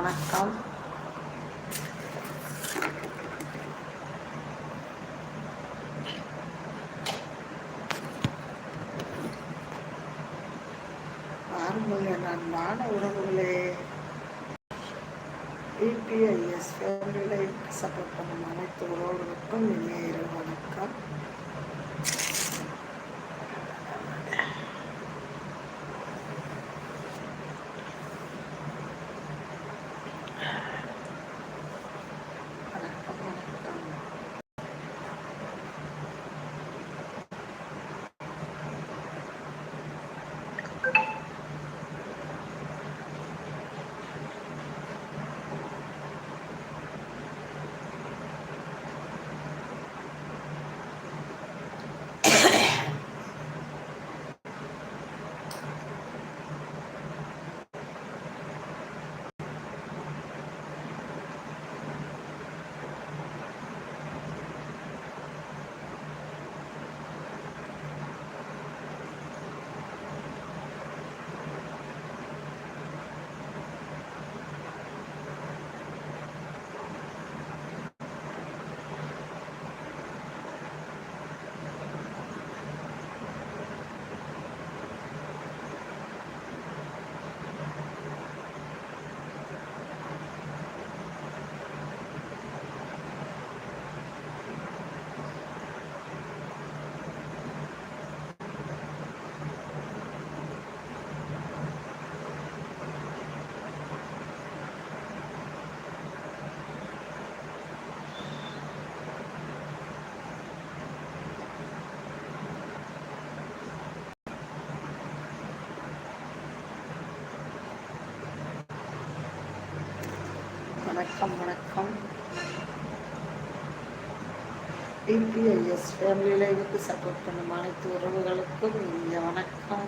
வணக்கம். பாருங்கள் அன்பான உறவுகளே. பிபிஐஎஸ் ஃபேமிலியில் சப்போர்ட் பண்ணும் அனைத்து உறவுகளுக்கும் இனிய இரவு வணக்கம் வணக்கம். டிபிஐஎஸ் ஃபேமிலி இதுக்கு சப்போர்ட் பண்ணும் அனைத்து உறவுகளுக்கும் இனிய வணக்கம்.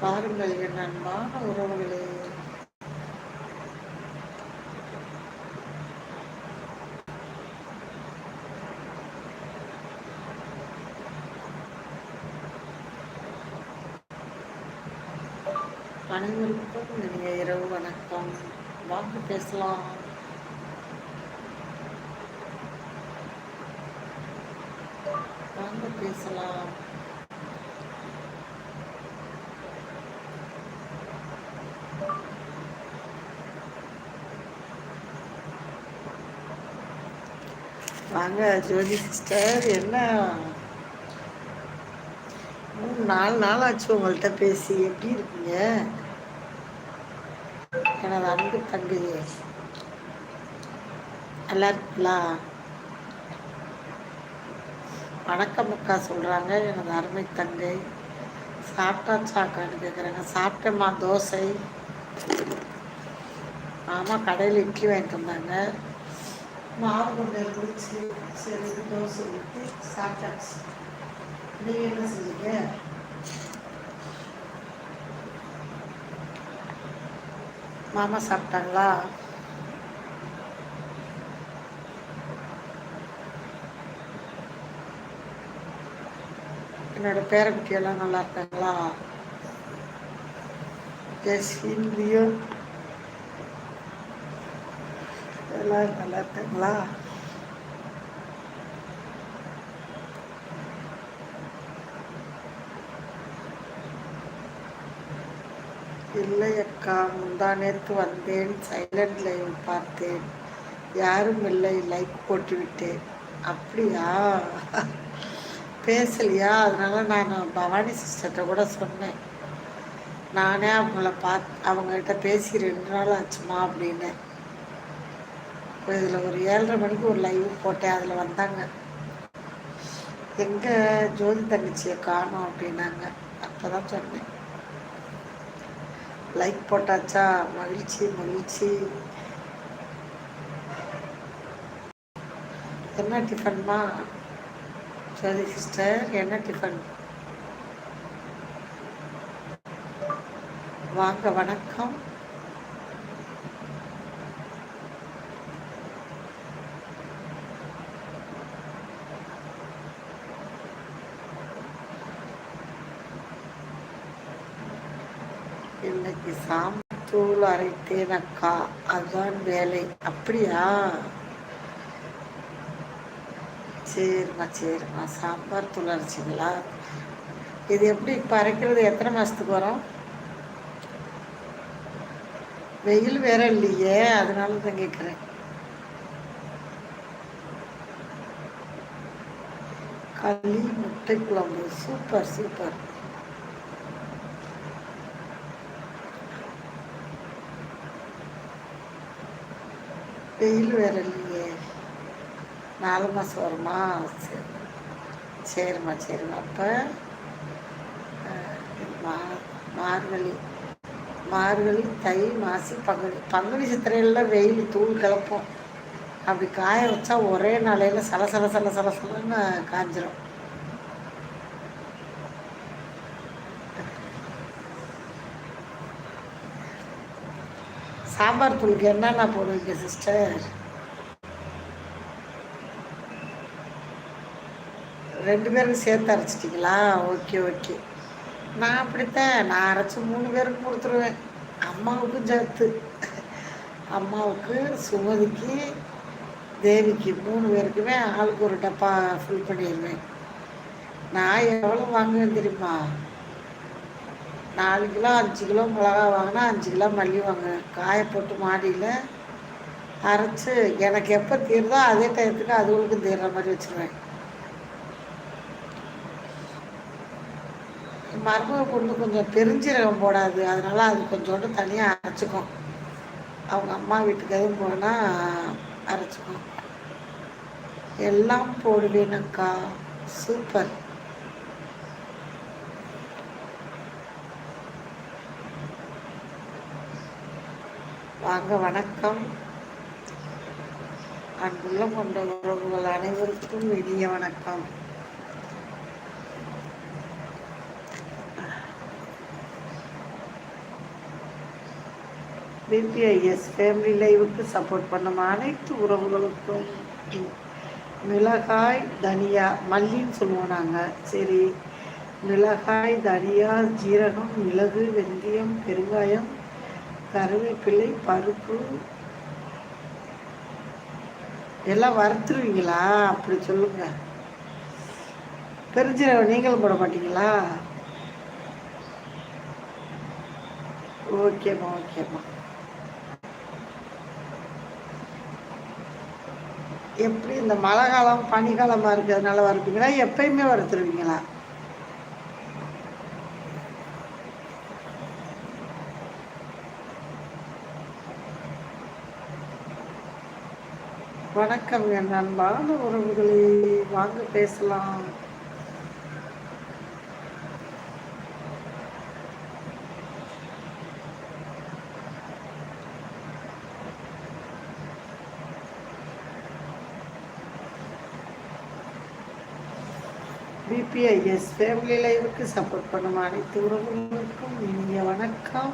பாருங்கள் என் அன்பான உறவுகளே. அனைவருக்கும் இனிய இரவு வணக்கம். வாங்க பேசலாம். வாங்க பேசலாம். வாங்க ஜோதி சிஸ்டர் என்ன? மூணு நாலு நாள் ஆச்சு உங்கள்கிட்ட பேசி. எப்படி இருக்கீங்க? எனது அன்பு தங்கையே நல்லா இருக்குங்களா வணக்கம் அக்கா சொல்கிறாங்க எனது அருமை தங்கை. சாப்பிட்டாச்சாக்கான்னு கேட்குறாங்க சாப்பிட்டேம்மா தோசை. ஆமாம் கடையில் இட்லி வாங்கிட்டு வந்தாங்க. மாவு கொண்டு இருந்துச்சு சரி தோசை ஊற்றி சாப்பிட்டாச்சு. நீங்கள் என்ன செஞ்சீங்க? மாமா சாப்பிட்டாங்களா? என்னோட பேரக்குட்டியெல்லாம் நல்லா இருக்காங்களா? ஜெஸ்வின் லியோ எல்லாரும் நல்லா இருக்காங்களா? இல்லை அக்கா முந்தா நேற்று வந்தேன் சைலண்ட் லைவ் பார்த்தேன். யாரும் இல்லை லைக் போட்டுவிட்டேன். அப்படியா? பேசலையா? அதனால நான் பவானி சிஸ்டர்கிட்ட கூட சொன்னேன். நானே அவங்கள பாத் அவங்ககிட்ட பேசி ரெண்டு நாள் ஆச்சுமா அப்படின்னு. இதில் ஒரு ஏழரை மணிக்கு ஒரு லைவ் போட்டேன் அதில் வந்தாங்க. எங்கே ஜோதி தங்கச்சியை காணோம் அப்படின்னாங்க. அப்போ தான் சொன்னேன். லைக் போட்டாச்சா? மகிழ்ச்சி மகிழ்ச்சி. என்ன டிஃபன்மா? சரி சிஸ்டர் என்ன டிஃபன்? வாங்க வணக்கம். இன்னைக்கு சாம் தூள் அரைத்தேன் அக்கா அதுதான் வேலை. அப்படியா? சரிம்மா சரிம்மா. சாம்பார் தூள் அரைச்சிங்களா? இது எப்படி இப்போ அரைக்கிறது? எத்தனை மாதத்துக்கு வரும்? வெயில் வேற இல்லையே அதனால தான் கேட்குறேன். களி முட்டை குழம்பு. Super super. வெயில் வரலையே இல்லையே. நாலு மாதம் வருமா? சரி. சரிம்மா சரிம்மா. அப்போ மா மார்கழி மார்கழி தை மாசி பங்குனி. பங்குனி சித்திரையில வெயில் தூள் கிளப்போம் அப்படி காய வச்சா ஒரே நாளையில் சல சல சல சல சலன்னு காஞ்சிரும். சாம்பார் தூளுக்கு என்னென்ன போடுவீங்க சிஸ்டர் ரெண்டு பேரும் சேர்த்து அரைச்சிட்டிங்களா? Okay okay. நான் அப்படித்தான். நான் அரைச்சி மூணு பேருக்கு கொடுத்துருவேன். அம்மாவுக்கும் சேர்த்து அம்மாவுக்கு சுமதிக்கு தேவிக்கு மூணு பேருக்குமே ஆளுக்கு ஒரு டப்பா ஃபில் பண்ணிடுவேன். நான் எவ்வளோ வாங்குவேன் தெரியுமா? நாலு கிலோ அஞ்சு கிலோ மிளகா வாங்கினா அஞ்சு கிலோ மல்லி வாங்குவேன் காய போட்டு மாடியில் அரைச்சி எனக்கு எப்போ தீருதோ அதே டயத்துக்கு அதுகளுக்கும் தீர்ற மாதிரி வச்சுருவேன். மருமக பொண்ணு கொஞ்சம் பெருஞ்சீரகம் போடாது. அதனால் அது கொஞ்சோண்டு தனியாக அரைச்சிக்கும். அவங்க அம்மா வீட்டுக்கு எதுவும் போனால் அரைச்சிக்கும். எல்லாம் போடுவேனக்கா. சூப்பர். வாங்க வணக்கம். அன்புள்ள கொண்ட உறவுகள் அனைவருக்கும் இனிய வணக்கம். பிபிஐஎஸ் ஃபேமிலி லைவுக்கு சப்போர்ட் பண்ணும் அனைத்து உறவுகளுக்கும் மிளகாய் தனியா மல்லின்னு சொல்லுவோம் நாங்கள் சரி மிளகாய் தனியா ஜீரகம் மிளகு வெந்தயம் பெருங்காயம் கருவேப்பிலை பருப்பு. எல்லாம் வறுத்துருவீங்களா? அப்படி சொல்லுங்க. பெருஞ்சீரகம் நீங்களும் போட மாட்டீங்களா? ஓகேம்மா ஓகேம்மா. எப்படி இந்த மழை காலம் பனிக்காலமாக இருக்கிறதுனால வறுப்பீங்களா? எப்பயுமே வறுத்துருவீங்களா? வணக்கம் என் அன்பான உறவுகளே வாங்க பேசலாம். பிபிஐஎஸ் ஃபேமிலி லைவுக்கு சப்போர்ட் பண்ணும் அனைத்து உறவுகளுக்கும் இனிய வணக்கம்.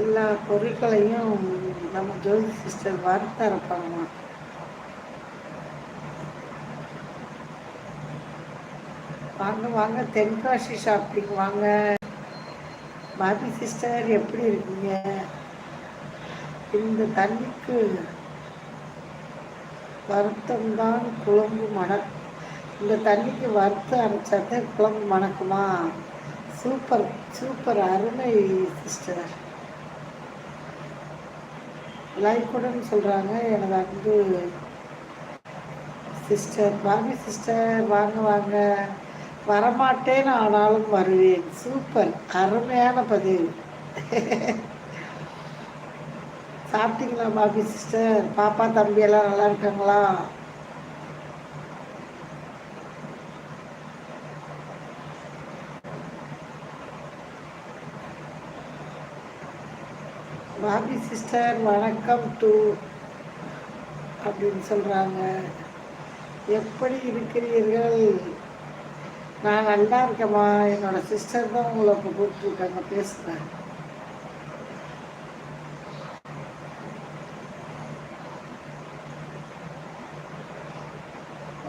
எல்லா பொருட்களையும் நம்ம ஜோதி சிஸ்டர் வார்த்தை இருப்பாங்கம்மா வாங்க வாங்க தென்காசி ஷாப்பிங் வாங்க. பாபி சிஸ்டர் எப்படி இருக்கீங்க? இந்த தண்ணிக்கு வருத்தம்தான் குழம்பு மணக் இந்த தண்ணிக்கு வறுத்து அரைச்சாதான் குழம்பு மணக்குமா? சூப்பர் சூப்பர் அருமை சிஸ்டர். லைஃபுடன் சொல்கிறாங்க எனக்கு அன்பு சிஸ்டர். Bobby sister. வாங்க வாங்க. வரமாட்டேன் ஆனாலும் வருவேன். சூப்பர். அருமையான பதிவு. சாப்பிட்டீங்களா பாபி சிஸ்டர்? பாப்பா தம்பி எல்லாம் நல்லா இருக்காங்களா? பாபி சிஸ்டர் வணக்கம் டூ அப்படின்னு சொல்கிறாங்க எப்படி இருக்கிறீர்கள்? நான் நல்லா இருக்கேம்மா. என்னோட சிஸ்டர் தான் உங்களை இப்போ கூப்பிட்டுருக்காங்க. பேசுகிறேன்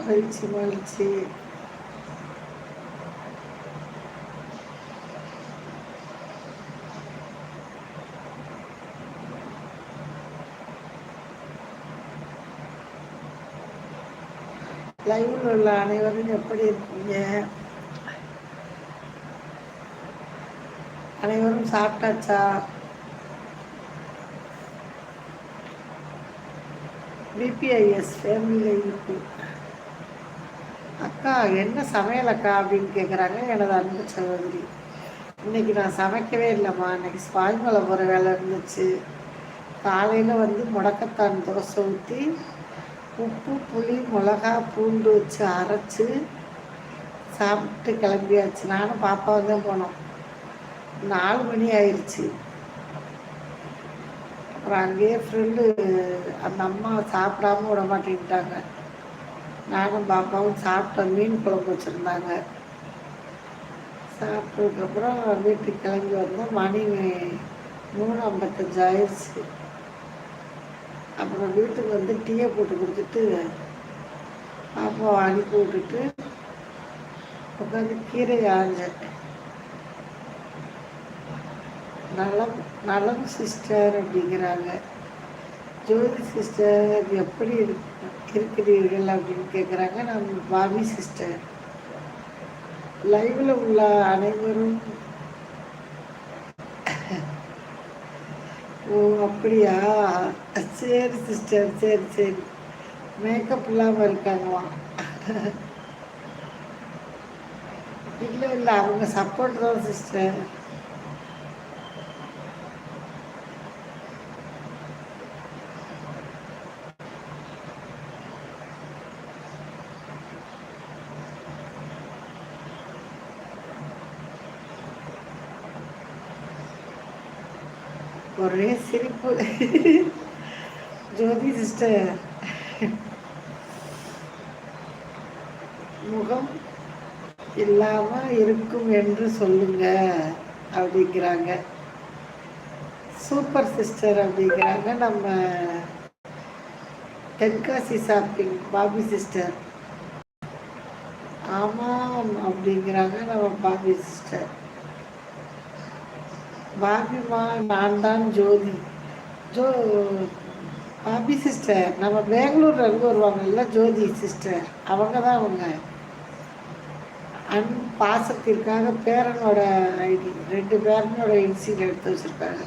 மகிழ்ச்சி மகிழ்ச்சி. லைவில் உள்ள அனைவரும் எப்படி இருக்கீங்க? அனைவரும் சாப்பிட்டாச்சா? பிபிஐஎஸ் ஃபேமிலியில் இருக்கு. அக்கா என்ன சமையல் அக்கா அப்படின்னு கேட்குறாங்க எனது அன்பு சகோதரி. இன்னைக்கு நான் சமைக்கவே இல்லைம்மா. இன்னைக்கு ஸ்பாய்மலை போகிற வேலை இருந்துச்சு. காலையில் வந்து முடக்கத்தான் தோசை ஊற்றி உப்பு புளி மிளகா பூண்டு வச்சு அரைச்சி சாப்பிட்டு கிளம்பியாச்சு. நானும் பாப்பாவும் தான் போனோம். நாலு மணி ஆயிடுச்சு அப்புறம் அங்கேயே ஃப்ரெண்டு அந்த அம்மா சாப்பிடாம விட மாட்டேங்கிட்டாங்க நானும் பாப்பாவும் சாப்பிட்டோம் மீன் குழம்பு வச்சுருந்தாங்க. சாப்பிட்டதுக்கப்புறம் வீட்டுக்கு கிளம்பி வந்தோம். மணி மூணு ஐம்பத்தஞ்சு ஆயிடுச்சு அப்புறம் வீட்டுக்கு வந்து டீயை போட்டு கொடுத்துட்டு அப்போ அனுப்பி விட்டுட்டு உட்காந்து கீரை ஆஞ்சேன் நலம் நலம் சிஸ்டர் அப்படிங்கிறாங்க. ஜோதி சிஸ்டர் எப்படி இருக்கிறீர்கள் அப்படின்னு கேட்குறாங்க நான் பாபி சிஸ்டர். லைவில் உள்ள அனைவரும் ஓ அப்படியா? சரி சிஸ்டர் சரி சரி. மேக்கப் இல்லாமல் இருக்காங்களாம் இல்லை இல்லை அவங்க சப்போர்ட் தான் சிஸ்டர் ஒரே சிரிப்பு. ஜோதி சிஸ்டர். முகம் இல்லாமல் இருக்கும் என்று சொல்லுங்க அப்படிங்கிறாங்க. சூப்பர் சிஸ்டர் அப்படிங்கிறாங்க. நம்ம தென்காசி ஷாப்பிங் பாபி சிஸ்டர். ஆமாம் அப்படிங்கிறாங்க நம்ம பாபி சிஸ்டர். பாபிமா நான் தான் ஜோதி. ஜோ பாபி சிஸ்டர் நம்ம பெங்களூர்ல இருந்து வருவாங்கல்ல? ஜோதி சிஸ்டர் அவங்க தான் அவங்க. அன் பாசத்திற்காக பேரனோட ஐடி ரெண்டு பேரனோட இன்சியில் எடுத்து வச்சுருக்காங்க.